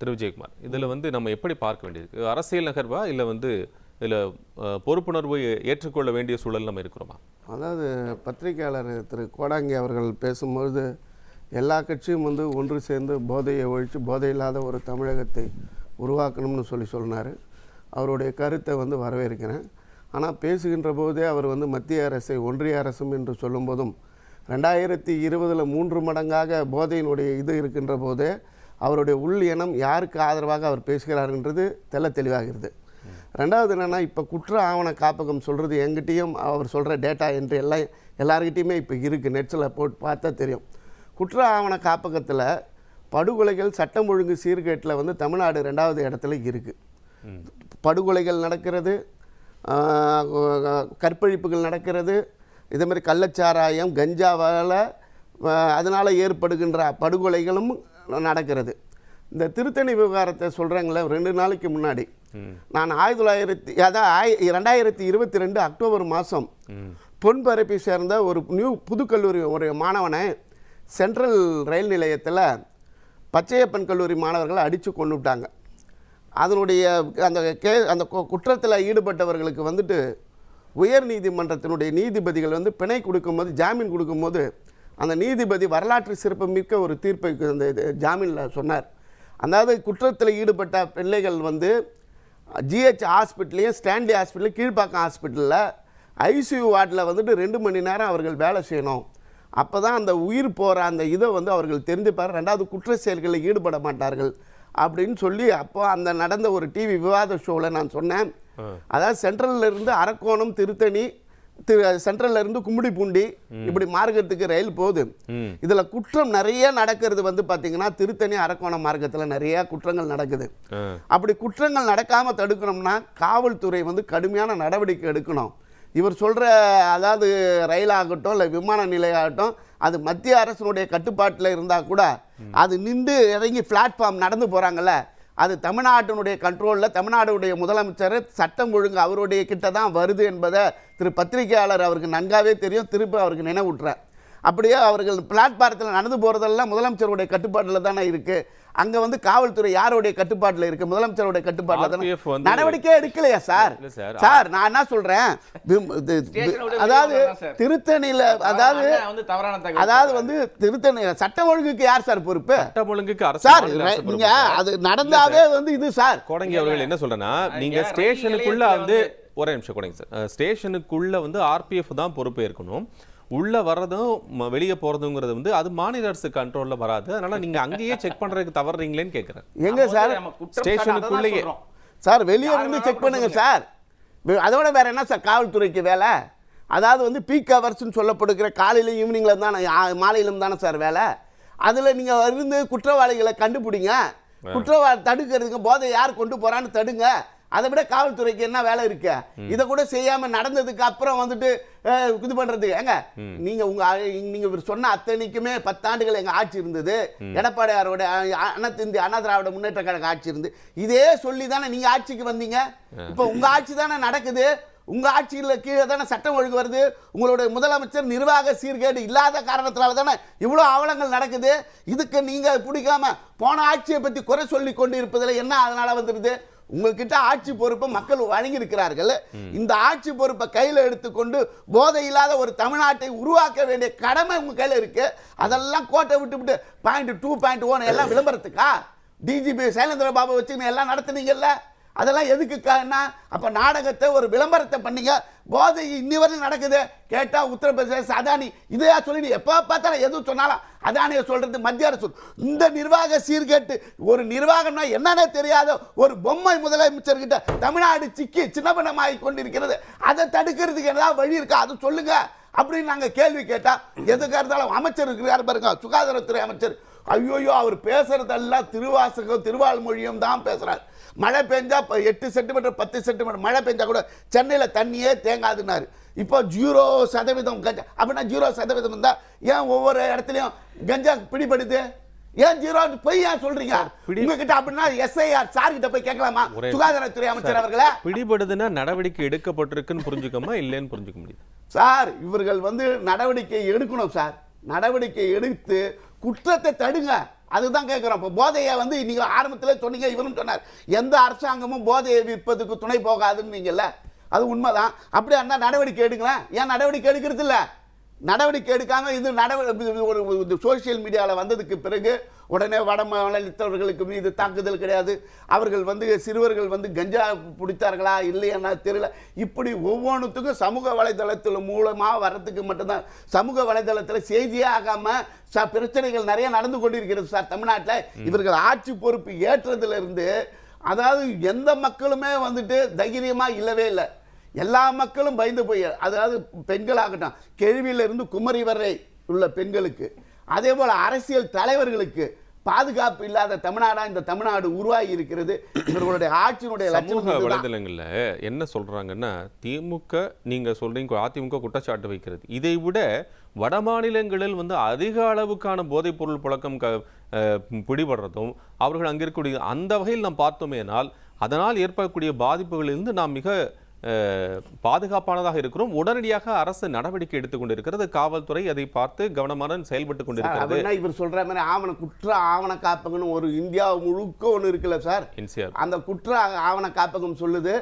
திரு விஜயகுமார். இதில் வந்து நம்ம எப்படி பார்க்க வேண்டியது? அரசியல் நகர்வா? இல்லை வந்து இதில் பொறுப்புணர்வு ஏற்றுக்கொள்ள வேண்டிய சூழல் நம்ம இருக்கிறோமா? அதாவது பத்திரிகையாளர் திரு கோடாங்கி அவர்கள் பேசும்பொழுது எல்லா கட்சியும் வந்து ஒன்று சேர்ந்து போதையை ஒழித்து போதை இல்லாத ஒரு தமிழகத்தை உருவாக்கணும்னு சொல்லி சொன்னார். அவருடைய கருத்தை வந்து வரவேற்கிறேன். ஆனால் பேசுகின்ற போதே அவர் வந்து மத்திய அரசை ஒன்றிய அரசும் என்று சொல்லும்போதும் ரெண்டாயிரத்தி இருபதில் மூன்று மடங்காக போதையினுடைய இது இருக்கின்ற போதே அவருடைய உள் எண்ணம் யாருக்கு ஆதரவாக அவர் பேசுகிறாருன்றது தெள்ள தெளிவாகிறது. ரெண்டாவது என்னென்னா இப்போ குற்ற ஆவண காப்பகம் சொல்கிறது எங்கிட்டேயும் அவர் சொல்கிற டேட்டா என்று எல்லாம் எல்லாருக்கிட்டேயுமே இப்போ இருக்குது நெட்ஸில் போட்டு பார்த்தா தெரியும். குற்ற ஆவண காப்பகத்தில் படுகொலைகள் சட்டம் ஒழுங்கு சீர்கேட்டில் வந்து தமிழ்நாடு ரெண்டாவது இடத்துல இருக்குது படுகொலைகள் நடக்கிறது கற்பழிப்புகள் நடக்கிறது இதே மாதிரி கள்ளச்சாராயம் கஞ்சாவால் அதனால் ஏற்படுகின்ற படுகொலைகளும் நடக்கிறது. இந்த திருத்தணி விவகாரத்தை சொல்கிறாங்களே ரெண்டு நாளைக்கு முன்னாடி. நான் ஆயிரத்தி தொள்ளாயிரத்தி அதான் ஆய் ரெண்டாயிரத்தி இருபத்தி ரெண்டு அக்டோபர் மாதம் பொன்பரப்பை சேர்ந்த ஒரு நியூ புதுக்கல்லூரி ஒரு மாணவனை சென்ட்ரல் ரயில் நிலையத்தில் பச்சையப்பன் கல்லூரி மாணவர்களை அடித்து கொண்டு விட்டாங்க. அதனுடைய அந்த கே அந்த குற்றத்தில் ஈடுபட்டவர்களுக்கு வந்துட்டு உயர் நீதிமன்றத்தினுடைய நீதிபதிகள் வந்து பிணை கொடுக்கும்போது ஜாமீன் கொடுக்கும்போது அந்த நீதிபதி வரலாற்று சிறப்பு மிக்க ஒரு தீர்ப்பை அந்த ஜாமீனில் சொன்னார். அதாவது குற்றத்தில் ஈடுபட்ட பிள்ளைகள் வந்து ஜிஹெச் ஹாஸ்பிட்டலையும் ஸ்டான்லி ஹாஸ்பிட்டல் கீழ்ப்பாக்கம் ஹாஸ்பிட்டலில் ஐசியூ வார்டில் வந்துட்டு ரெண்டு மணி நேரம் அவர்கள் வேலை செய்யணும். அப்போ தான் அந்த உயிர் போகிற அந்த இதை வந்து அவர்கள் தெரிஞ்சுப்பார். ரெண்டாவது குற்ற செயல்களில் ஈடுபட மாட்டார்கள் அப்படின்னு சொல்லி அப்போ அந்த நடந்த ஒரு டிவி விவாத ஷோவில் நான் சொன்னேன். அதாவது சென்ட்ரல்ல இருந்து அரக்கோணம் திருத்தணி திரு சென்ட்ரல்ல இருந்து கும்மிடிப்பூண்டி இப்படி மார்க்கத்துக்கு ரயில் போகுது. இதுல குற்றம் நிறைய நடக்கிறது வந்து பாத்தீங்கன்னா திருத்தணி அரக்கோணம் மார்க்கத்துல நிறைய குற்றங்கள் நடக்குது. அப்படி குற்றங்கள் நடக்காம தடுக்கணும்னா காவல்துறை வந்து கடுமையான நடவடிக்கை எடுக்கணும். இவர் சொல்ற அதாவது ரயிலாகட்டும் இல்லை விமான நிலையாகட்டும் அது மத்திய அரசினுடைய கட்டுப்பாட்டில் இருந்தால் கூட அது நின்று இறங்கி பிளாட்ஃபார்ம் நடந்து போகிறாங்கல்ல அது தமிழ்நாட்டினுடைய கண்ட்ரோலில் தமிழ்நாடுடைய முதலமைச்சர் சட்டம் ஒழுங்கு அவருடைய கிட்ட தான் வருது என்பதை திரு பத்திரிகையாளர் அவருக்கு நன்காவே தெரியும். திருப்பி அவருக்கு நினைவூட்டுறேன் அப்படியே அவர்கள் பிளாட்பாரத்தில் நடந்து போகிறதெல்லாம் முதலமைச்சருடைய கட்டுப்பாட்டில் தானே இருக்குது அங்கே வந்து காவல்துறை யாருடைய கட்டுப்பாட்டில் இருக்குது முதலமைச்சருடைய கட்டுப்பாட்டில் தானே? நடவடிக்கை எடுக்கலையா சார்? இல்ல சார். சார் நான் என்ன சொல்கிறேன் அதாவது. திருத்தணியில் அதாவது அதாவது வந்து திருத்தணி சட்ட ஒழுங்குக்கு யார் சார் பொறுப்பு? சட்டம் ஒழுங்குக்கு அரசு சார் மாநில அரசு பொறுப்பு நீங்க சார். அது நடந்தாவே வந்து இது சார். கோடங்கி அவர்கள் என்ன சொல்றேன்னா நீங்க ரயில் ஸ்டேஷனுக்குள்ள வந்து ஒரே நிமிஷம் கோடங்கி சார். ஸ்டேஷனுக்குள்ள வந்து ஆர்பிஎஃப் தான் பொறுப்பு இருக்கணும் உள்ள வர்றதும் வெளிய போறதுங்கிறது வந்து அது மாநில அரசு கண்ட்ரோல்ல வராது. அதனால நீங்க அங்கேயே செக் பண்றதுக்கு தவறுறீங்களேன்னு கேக்குறேன். எங்க சார்? ஸ்டேஷனுக்குள்ளேயே. சார் வெளியே இருந்து செக் பண்ணுங்க. சார். அதோட வேற என்ன சார் காவல்துறைக்கு வேலை? அதாவது வந்து பீக் ஹவர்ஸ்னு சொல்லப்படுகிற காலையில ஈவினிங்ல தானே மாலையிலும் தானே சார் வேலை? அதுல நீங்க இருந்து குற்றவாளிகளை கண்டுபிடிங்க. குற்றவாளி தடுக்கிறதுக்கு போதை யார் கொண்டு போறான்னு தடுங்க. அதை விட காவல்துறைக்கு என்ன வேலை இருக்கு? இதை கூட செய்யாம நடந்ததுக்கு அப்புறம் வந்துட்டு இது பண்றதுக்கு. ஏங்க நீங்க உங்க நீங்க சொன்ன அத்தனைக்குமே பத்தாண்டுகள் எங்க ஆட்சி இருந்தது. எடப்பாடியாரோட அ- அனைத்து இந்திய அண்ணா திராவிட முன்னேற்ற கழக ஆட்சி இருந்து இதே சொல்லி தானே நீங்க ஆட்சிக்கு வந்தீங்க? இப்போ உங்க ஆட்சி தானே நடக்குது. உங்க ஆட்சியில் கீழே தானே சட்டம் ஒழுங்கு வருது. உங்களுடைய முதலமைச்சர் நிர்வாக சீர்கேடு இல்லாத காரணத்தினால தானே இவ்வளோ அவலங்கள் நடக்குது. இதுக்கு நீங்க பிடிக்காம போன ஆட்சியை பத்தி குறை சொல்லி கொண்டு இருப்பதில் என்ன அதனால வந்துருது? உங்ககிட்ட ஆட்சி பொறுப்பை மக்கள் வழங்கி இருக்கிறார்கள் இந்த ஆட்சி பொறுப்பை கையில் எடுத்துக்கொண்டு போதை இல்லாத ஒரு தமிழ்நாட்டை உருவாக்க வேண்டிய கடமை உங்க கையில் இருக்கு. அதெல்லாம் கோட்டை விட்டு விட்டு பாயிண்ட் டூ பாயிண்ட் ஒன் எல்லாம் விளம்பரத்துக்கா? டிஜிபி சைலேந்திர பாபு வச்சுன்னு எல்லாம் நடத்துனீங்கல்ல? அதெல்லாம் எதுக்கு என்ன? அப்போ நாடகத்தை ஒரு விளம்பரத்தை பண்ணீங்க. போதை இன்னி வரையும் நடக்குது? கேட்டா உத்தரப்பிரதேச அதானி. இதையா சொல்லி நீ எப்போ பார்த்தாலும் எதுவும் சொன்னாலும் அதானியை சொல்றது மத்திய அரசு. இந்த நிர்வாக சீர்கேட்டு ஒரு நிர்வாகம்னா என்னன்னே தெரியாத ஒரு பொம்மை முதலமைச்சர்கிட்ட தமிழ்நாடு சிக்கி சின்னபனமாகி கொண்டிருக்கிறது. அதை தடுக்கிறதுக்கு ஏதாவது வழி இருக்கா? அது சொல்லுங்க. அப்படின்னு நாங்கள் கேள்வி கேட்டால் எதுக்காக இருந்தாலும் அமைச்சர் இருக்கிறார் பாருங்க சுகாதாரத்துறை அமைச்சர். ஐயோயோ அவர் பேசுறதெல்லாம் திருவாசகம் திருவாழ்மொழியும் தான் பேசுகிறார் மழை பெஞ்சா எட்டு சென்டிமீட்டர் பத்து சென்டிமீட்டர் மழை பெஞ்சா கூட சென்னையில் தண்ணியே தேங்காதுன்னாரு. இப்போ ஜீரோ சதவீதம் கஞ்சா அப்படின்னா ஜீரோ சதவீதம் இருந்தா ஏன் ஒவ்வொரு இடத்துலையும் கஞ்சா பிடிபடுது? ஏன் ஜீரோ பொய் ஏன் சொல்றீங்க? உங்ககிட்ட அப்படின்னா எஸ்ஐஆர் சார் கிட்ட போய் கேட்கலாமா? சுகாதாரத்துறை அமைச்சர் அவர்களே? பிடிபடுதுன்னா நடவடிக்கை எடுக்கப்பட்டிருக்குன்னு புரிஞ்சுக்கமா இல்லைன்னு புரிஞ்சுக்க முடியுது. சார் இவர்கள் வந்து நடவடிக்கை எடுக்கணும் சார். நடவடிக்கை எடுத்து குற்றத்தை தடுங்க. அதுதான் கேட்குறோம் இப்போ போதையை வந்து நீங்கள் ஆரம்பத்தில் சொன்னீங்க இவரும் சொன்னார். எந்த அரசாங்கமும் போதையை விற்பதுக்கு துணை போகாதுன்னு நீங்கள்ல அது உண்மைதான். அப்படியே இருந்தால் நடவடிக்கை எடுங்களேன். ஏன் நடவடிக்கை எடுக்கிறது இல்லை நடவடிக்கை எடுக்காம இது நடவடிக்கை ஒரு சோஷியல் மீடியாவில் வந்ததுக்கு பிறகு உடனே வட மாநிலத்தவர்களுக்கு மீது தாக்குதல் கிடையாது. அவர்கள் வந்து சிறுவர்கள் வந்து கஞ்சா பிடித்தார்களா இல்லையா தெரியல. இப்படி ஒவ்வொன்றுத்துக்கும் சமூக வலைதளத்தில் மூலமாக வர்றதுக்கு மட்டும்தான். சமூக வலைதளத்தில் செய்தியே ஆகாம ச பிரச்சனைகள் நிறைய நடந்து கொண்டிருக்கிறது சார் தமிழ்நாட்டில். இவர்கள் ஆட்சி பொறுப்பு ஏற்றதுல இருந்து அதாவது எந்த மக்களுமே வந்துட்டு தைரியமா இல்லவே இல்லை. எல்லா மக்களும் பயந்து போய் அதாவது பெண்களாகட்டும் கேள்வியிலிருந்து குமரி வரை உள்ள பெண்களுக்கு அதே போல அரசியல் தலைவர்களுக்கு பாதுகாப்பு இல்லாத தமிழ்நாடா இந்த தமிழ்நாடு உருவாகி இருக்கிறது இவர்களுடைய ஆட்சியினுடைய சமூக. வலைதளங்கள்ல என்ன சொல்றாங்கன்னா திமுக நீங்க சொல்றீங்க அதிமுக குற்றச்சாட்டு வைக்கிறது இதை விட வட மாநிலங்களில் வந்து அதிக அளவுக்கான போதைப் பொருள் புழக்கம் க- பிடிபடுறதும் அவர்கள் அங்க இருக்கக்கூடிய அந்த வகையில் நாம் பார்த்தோமேனால் அதனால் ஏற்படக்கூடிய பாதிப்புகளிலிருந்து நாம் மிக பாதுகாப்பானதாக இருக்கிறோம். உடனடியாக அரசு நடவடிக்கை எடுத்துக்கொண்டிருக்கிறது காவல்துறை அதை பார்த்து கவனமாக செயல்பட்டு கொண்டிருக்கிறது. இவர் சொல்ற மாதிரி ஆவண குற்ற ஆவண காப்பகம்னு ஒரு இந்தியா முழுக்க ஒன்று இருக்குல்ல சார்? என்சிஆர். அந்த குற்ற ஆவண காப்பகம் சொல்லுது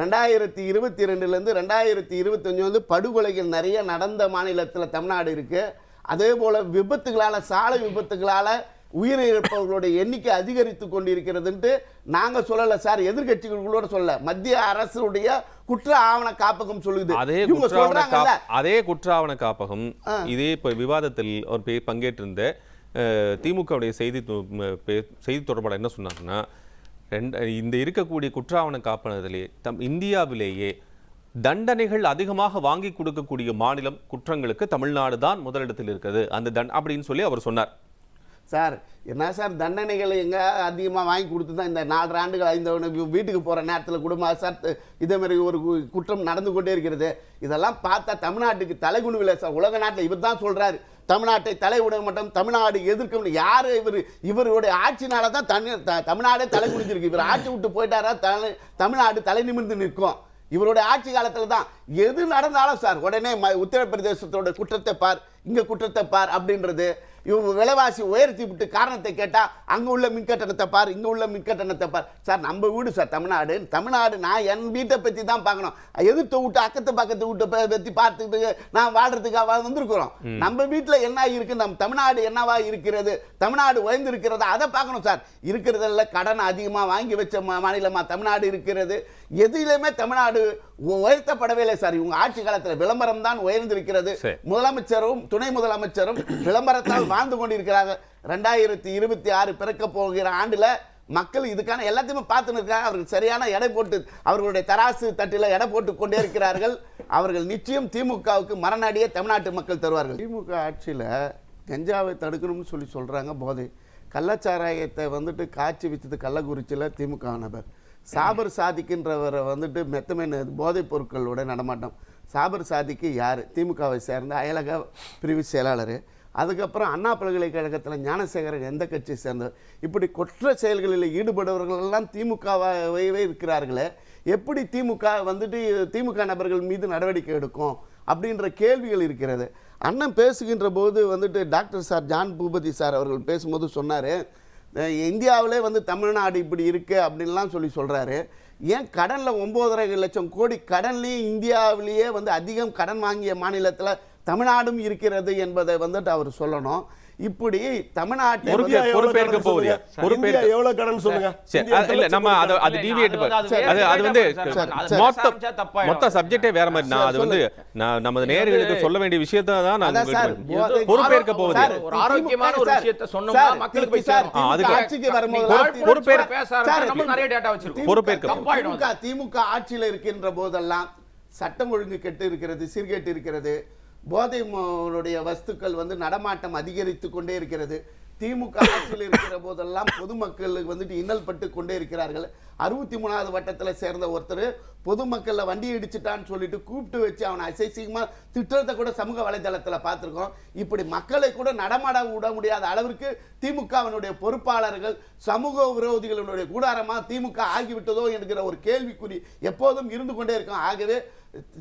ரெண்டாயிரத்தி இருபத்தி ரெண்டுலேருந்து ரெண்டாயிரத்தி இருபத்தஞ்சு வந்து படுகொலைகள் நிறைய நடந்த மாநிலத்தில் தமிழ்நாடு இருக்கு. அதே போல விபத்துகளால் சாலை விபத்துகளால் உயிரிழப்பவர்களுடைய எண்ணிக்கை அதிகரித்து கொண்டிருக்கிறதுன்ட்டு நாங்கள் சொல்லலை சார். எதிர்கட்சிகளோட சொல்ல மத்திய அரசுடைய குற்ற ஆவண காப்பகம் சொல்லுது. அதே அதே குற்றாவண காப்பகம் இதே இப்ப விவாதத்தில் ஒரு பங்கேற்றிருந்த திமுகவுடைய செய்தி செய்தி தொடர்பாளர் என்ன சொன்னாருன்னா ரெண்டு இந்த இருக்கக்கூடிய குற்றாவண காப்பகத்திலே தம் இந்தியாவிலேயே தண்டனைகள் அதிகமாக வாங்கி கொடுக்கக்கூடிய மாநிலம் குற்றங்களுக்கு தமிழ்நாடு தான் முதலிடத்தில் இருக்குது. அந்த தண் அப்படின்னு சொல்லி அவர் சொன்னார். சார் என்ன சார் தண்டனைகள் எங்கே அதிகமாக வாங்கி கொடுத்து தான் இந்த நாலு ஆண்டுகள் ஐந்து வீட்டுக்கு போகிற நேரத்தில் குடும்ப சார் த- இதே மாதிரி ஒரு கு- குற்றம் நடந்து கொண்டே இருக்கிறது. இதெல்லாம் பார்த்தா தமிழ்நாட்டுக்கு தலைகுணுவில்லை சார். உலக நாட்டில் இவர் தான் சொல்கிறாரு தமிழ்நாட்டை தலை விட மாட்டோம் தமிழ்நாடு எதிர்க்க யார் இவர் இவருடைய ஆட்சினால தான் தனி த- தமிழ்நாடே தலை குடிஞ்சிருக்கு இவர் ஆட்சி விட்டு போயிட்டாரா தலை தமிழ்நாடு தலை நிமிர்ந்து நிற்கும். இவருடைய ஆட்சி காலத்தில் தான் எது நடந்தாலும் சார் உடனே ம உத்தரப்பிரதேசத்தோட குற்றத்தை பார் இங்கே குற்றத்தை பார் அப்படின்றது. இவங்க விலைவாசி உயர்த்தி விட்டு காரணத்தை கேட்டால் அங்கே உள்ள மின்கட்டணத்தை பார் இங்கே உள்ள மின்கட்டணத்தை பார். சார் நம்ம வீடு சார் தமிழ்நாடு. தமிழ்நாடு நான் என் வீட்டை பற்றி தான் பார்க்கணும். எதிர்த்த வீட்டு அக்கத்து பக்கத்து வீட்டை பற்றி பார்த்துக்கிட்டு நான் வாழ்றதுக்காக வந்திருக்கிறோம். நம்ம வீட்டில் என்ன இருக்கு நம்ம தமிழ்நாடு என்னவா இருக்கிறது தமிழ்நாடு உயர்ந்திருக்கிறது அதை பார்க்கணும் சார். இருக்கிறதுல கடன் அதிகமாக வாங்கி வச்ச மா- மாநிலமா தமிழ்நாடு இருக்கிறது. எதிலுமே தமிழ்நாடு உயர்த்தப்படவே இல்லை சார். இவங்க ஆட்சி காலத்தில் விளம்பரம் தான் உயர்ந்திருக்கிறது. சரி. முதலமைச்சரும் துணை முதலமைச்சரும் விளம்பரத்தால் வாழ்ந்து கொண்டிருக்கிறார்கள். ரெண்டாயிரத்தி இருபத்தி ஆறு பிறக்க போகிற ஆண்டில் மக்கள் இதுக்கான எல்லாத்தையுமே பார்த்துன்னு இருக்காங்க அவர்கள் சரியான எடை போட்டு அவர்களுடைய தராசு தட்டில் எடை போட்டு கொண்டே இருக்கிறார்கள். அவர்கள் நிச்சயம் திமுகவுக்கு மரணடியே தமிழ்நாட்டு மக்கள் தருவார்கள். திமுக ஆட்சியில் கஞ்சாவை தடுக்கணும்னு சொல்லி சொல்கிறாங்க போதை. கள்ளச்சாராயத்தை வந்துட்டு காய்ச்சி வித்தது கள்ளக்குறிச்சியில் திமுக நபர். சாபர் சாதிக்குன்றவரை வந்துட்டு மெத்தமென் போதைப் பொருட்களோட நடமாட்டம். சாபர் சாதிக்கு யார்? திமுகவை சேர்ந்த அயலக பிரிவு செயலாளர். அதுக்கப்புறம் அண்ணா பல்கலைக்கழகத்தில் ஞானசேகரன் எந்த கட்சியை சேர்ந்தவர் இப்படி குற்ற செயல்களில் ஈடுபடுபவர்கள் எல்லாம் திமுகவாகவே இருக்கிறார்களே எப்படி திமுக வந்துட்டு திமுக நபர்கள் மீது நடவடிக்கை எடுக்கும் அப்படின்ற கேள்விகள் இருக்கிறது. அண்ணன் பேசுகின்ற போது வந்துட்டு doctor sir John Boopathi sir அவர்கள் பேசும்போது சொன்னார் இந்தியாவிலே வந்து தமிழ்நாடு இப்படி இருக்கு அப்படின்லாம் சொல்லி சொல்கிறாரு ஏன் கடனில் ஒம்போதரை லட்சம் கோடி கடன்லேயும் இந்தியாவிலேயே வந்து அதிகம் கடன் வாங்கிய மாநிலத்தில் தமிழ்நாடும் இருக்கிறது என்பதை வந்துட்டு அவர் சொல்லணும். இப்படி தமிழ்நாட்டை பொறுப்பே- வந்து- பொறுப்பேற்க போகுது. பொறுப்பேற்க- எவ்வளவு கடன் சொல்லுங்க? அது இல்ல நம்ம அதை அது டிவியேட் அது வந்து அது அது அது அது மொத்த. மொத்த சப்ஜெக்டே வேற மாதிரி நான் அது வந்து நான் நமது நேயர்களுக்கு சொல்ல வேண்டிய விஷயத்தை தான் நான் பொறுப்பேற்க போகுது சார், ஒரு ஆரோக்கியமான ஒரு விஷயத்தை சொன்னோம்னா மக்களுக்கு போய் சார், சேரும். ஆ, அதுக்கு- திமுக ஆட்சிக்கு வரும்போது பொறுப்பேற்க- பொறுப்பேற்க- பேச ஆரம்பிச்சா நம்ம நிறைய டேட்டா வச்சிருக்கோம். பொறுப்பேற்க- அது. திமுக ஆட்சியில் இருக்கின்ற போதெல்லாம் சட்டம் ஒழுங்கு கெட்டு இருக்கிறது சீர்கெட்டு இருக்கிறது. போதை வஸ்துக்கள் வந்து நடமாட்டம் அதிகரித்து கொண்டே இருக்கிறது. திமுக ஆட்சியில் இருக்கிற போதெல்லாம் பொதுமக்களுக்கு வந்துட்டு இன்னல் பட்டு கொண்டே இருக்கிறார்கள். அறுபத்தி மூணாவது வட்டத்தில் சேர்ந்த ஒருத்தர் பொதுமக்களில் வண்டி இடிச்சிட்டான்னு சொல்லிட்டு கூப்பிட்டு வச்சு அவனை அசைசிகமாக திட்டத்தை கூட சமூக வலைதளத்தில் பார்த்துருக்கோம். இப்படி மக்களை கூட நடமாட விட முடியாத அளவிற்கு திமுகவினுடைய பொறுப்பாளர்கள் சமூக விரோதிகளுடைய கூடாரமாக திமுக ஆகிவிட்டதோ என்கிற ஒரு கேள்விக்குறி எப்போதும் இருந்து கொண்டே இருக்கும். ஆகவே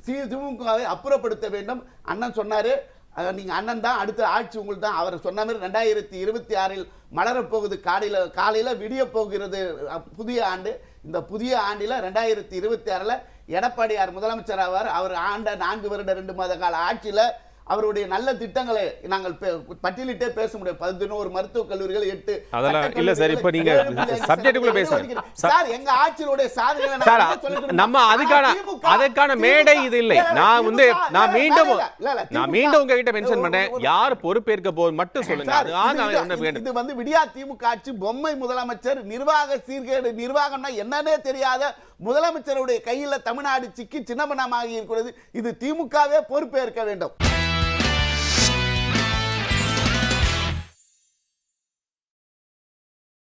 திமுகவை அப்புறப்படுத்த வேண்டும். அண்ணன் சொன்னார் அஹ், நீங்கள் அண்ணன் தான் அடுத்த ஆட்சி உங்களுக்கு தான். அவர் சொன்ன மாதிரி ரெண்டாயிரத்தி இருபத்தி ஆறில் மலரப்போகுது காலையில் காலையில் விடிய போகிறது. புதிய ஆண்டு. இந்த புதிய ஆண்டில் ரெண்டாயிரத்தி இருபத்தி ஆறில் எடப்பாடியார் முதலமைச்சர் ஆவார். அவர் ஆண்ட நான்கு வருட ரெண்டு மாத கால ஆட்சியில் அவருடைய நல்ல திட்டங்களை நாங்கள் பட்டியலிட்டே பேச முடியும் பதினோரு மருத்துவக் கல்லூரிகள் எட்டு அதெல்லாம் இல்ல சார், இப்ப நீங்க subject குள்ள சார் எங்க சொல்லிட்டு இருந்தேன். நம்ம அதுக்கான அதுக்கான மேடை இது இல்லை. நான் வந்து நான் மீண்டும் நான் மீண்டும் உங்ககிட்ட மென்ஷன் பண்றேன். யார் பொறுப்பேற்க போகுது மட்டும் சொல்லுங்க. இது வந்து விடியா திமுக ஆட்சி பொம்மை முதலமைச்சர் நிர்வாக சீர்கேடு நிர்வாகம்னா என்னன்னே தெரியாத முதலமைச்சருடைய கையில தமிழ்நாடு சிக்கி சின்னமனமாகி இருக்கிறது. இது திமுகவே பொறுப்பேற்க வேண்டும்.